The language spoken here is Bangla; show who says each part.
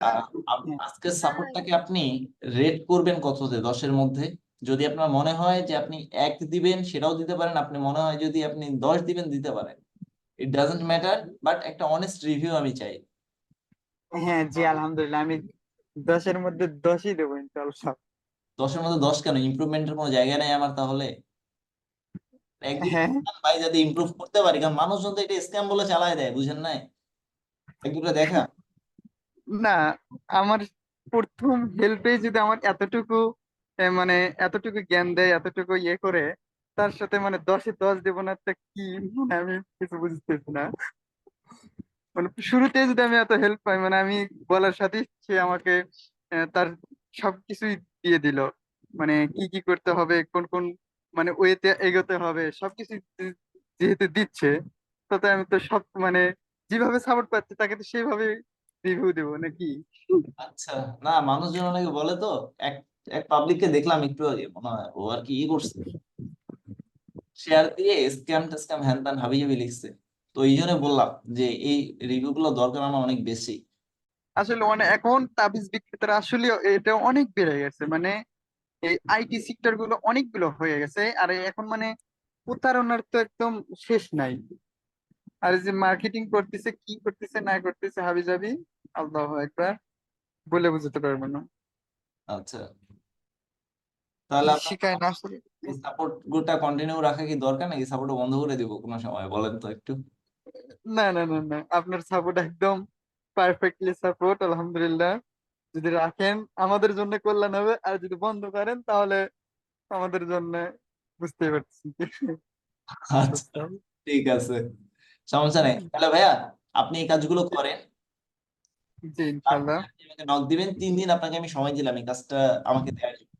Speaker 1: আহ, আপ- আজকের সাপোর্টটাকে আপনি রেট করবেন কততে দশের মধ্যে। যদি আপনার মনে হয় যে আপনি এক দিবেন সেটাও দিতে পারেন। আপনি মনে হয় যদি আপনি দশ দিবেন দিতে পারেন। ইট ডাজন্ট ম্যাটার বাট একটা অনেস্ট রিভিউ আমি চাই।
Speaker 2: হ্যাঁ জি আলহামদুলিল্লাহ। আমি দশের মধ্যে দশই দেবো ইনশাল্লাহ
Speaker 1: দশের মধ্যে দশ কেন? ইমপ্রুভমেন্টের কোনো জায়গা নেই আমার তাহলে? একদিন
Speaker 2: হ্যাঁ।
Speaker 1: ভাই যাতে ইমপ্রুভ করতে পারি। কারণ মানুষজন তো এটা স্ক্যাম বলে চালায় দেয় বুঝেন নাই? এক দুটো দেখা।
Speaker 2: না, আমার প্রথম হেল্পে যদি আমার এতটুকু মানে এতটুকু জ্ঞান দেয়, এতটুকু ইয়ে করে, তার সাথে মানে দশে দশ দেবো না কি? মানে আমি কিছু বুঝতেছি না। মানে শুরুতে যদি আমি এত হেল্প পাই মানে আমি বলার সাথে সে আমাকে তার সবকিছুই দিয়ে দিল। মানে কি কি করতে হবে, কোন কোন মানে ওয়েতে এগোতে হবে, সবকিছু যেহেতু দিচ্ছে, তাতে আমি তো সব মানে যেভাবে সাপোর্ট পাচ্ছি, তাকে তো সেইভাবে রিভিউ দেবো নাকি?
Speaker 1: আচ্ছা না মানুষজন অনেকে বলে তো এক এক পাবলিককে দেখলাম একটু আগে মনে হয় ও আর কি ই করছে। শেয়ার দিয়ে স্ক্যাম টেস্ক্যাম হ্যান ত্যান হাবি জাবি লিখছে। তো এই জন্য বললাম যে এই রিভিউ গুলো দরকার আমার অনেক বেশি।
Speaker 2: আসলে অনেক এখন তাবিজ বিক্রেতারা আসলে এটা অনেক বেড়ে গেছে। মানে এই আইটি সেক্টরগুলো অনেকগুলো হয়ে গেছে। আর এখন মানে প্রতারণার তো একদম শেষ নাই। আর যে মার্কেটিং করতেছে কি করতেছে না করতেছে হাবি জাবি আল্লাহ একবার বলে বুঝতে পারব না।
Speaker 1: আচ্ছা। তাহলে
Speaker 2: শিখায় না আসলে।
Speaker 1: সাপোর্ট গুটা কন্টিনিউ রাখা কি দরকার নাকি সাপোর্ট বন্ধ করে দিব কোনো সময়? বলেন তো একটু।
Speaker 2: না না না না আপনার সাপোর্ট একদম পারফেক্টলি সাপোর্ট আলহামদুলিল্লাহ। যদি রাখেন আমাদের জন্য কল্যাণ হবে আর যদি বন্ধ করেন তাহলে আমাদের জন্য বুঝতেই পারছি
Speaker 1: আচ্ছা ঠিক আছে। সমস্যা নেই। তাহলে ভাইয়া আপনি এই কাজগুলো করেন। নক দিবেন তিন দিন আপনাকে আমি সময় দিলাম এই কাজটা আমাকে দেওয়ার জন্য।